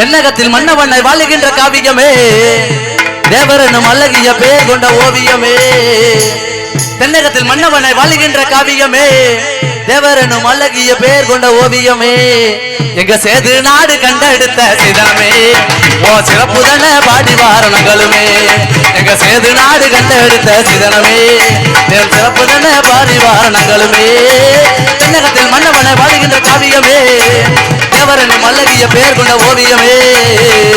தென்னகத்தில் மன்னவண்ணை வாழுகின்ற காவியமே. தேவரனும் அழகிய பேர் கொண்ட ஓவியமே. தென்னகத்தில் மன்னவனை வாழுகின்ற காவியமே. தேவரனும் அழகிய பேர் கொண்ட ஓவியமே. எங்க சேது நாடு கண்டெடுத்த சிதமே. ஓ சிறப்பு தானே பாடி வாரணங்களுமே. எங்க சேது நாடு கண்டெடுத்த சிதனமே. சிறப்பு தானே பாடி வாரணங்களுமே. தென்னகத்தில் தேவரனும் பேர் கொண்ட ஓவியமே.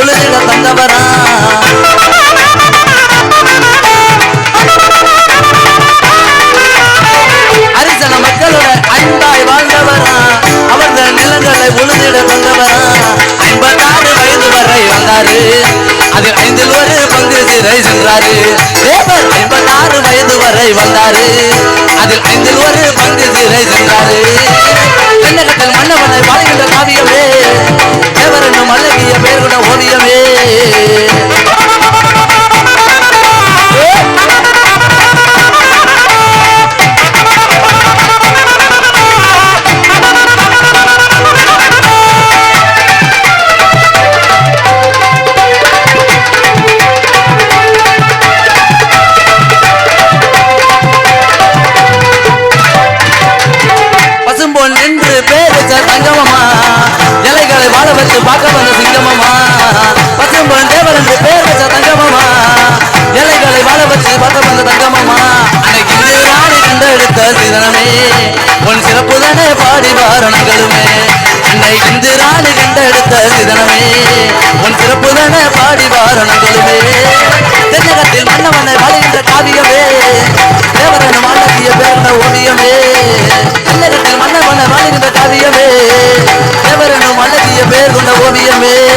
உலகில தந்தவரா அரிசன மக்களோட அன்பாய் வாழ்ந்தவரா? அவர்கள் நிலங்களை உழுதிட தந்தவரா ஐம்பத்தாறு வயது வரை வந்தாரு அதில் ஐந்தில் ஒரு பங்கு சிறை சென்றாரு. தேவர் ஐம்பத்தாறு வயது வரை வந்தாரு அதில் ஐந்தில் ஒரு பங்கு சிறை சென்றார். பசும்பொன் என்று பேர் வச்ச தங்கமம்மா. இலைகளை வாழ வச்சு பார்க்க வந்த சிங்கமம்மா. பச்சம்பழம் தேவர் என்று பேர் வச்ச தங்கமம்மா. இலைகளை வாழ வச்சு பார்க்க வந்த தங்கமம்மா. அன்னைக்கு இந்து கண்டெடுத்த சிதனமே உன் சிறப்பு தானே பாடி வாரணங்களுமே. அன்னை இந்து ராணி கண்டெடுத்த சிதனமே உன் சிறப்பு தானே I'll be a man.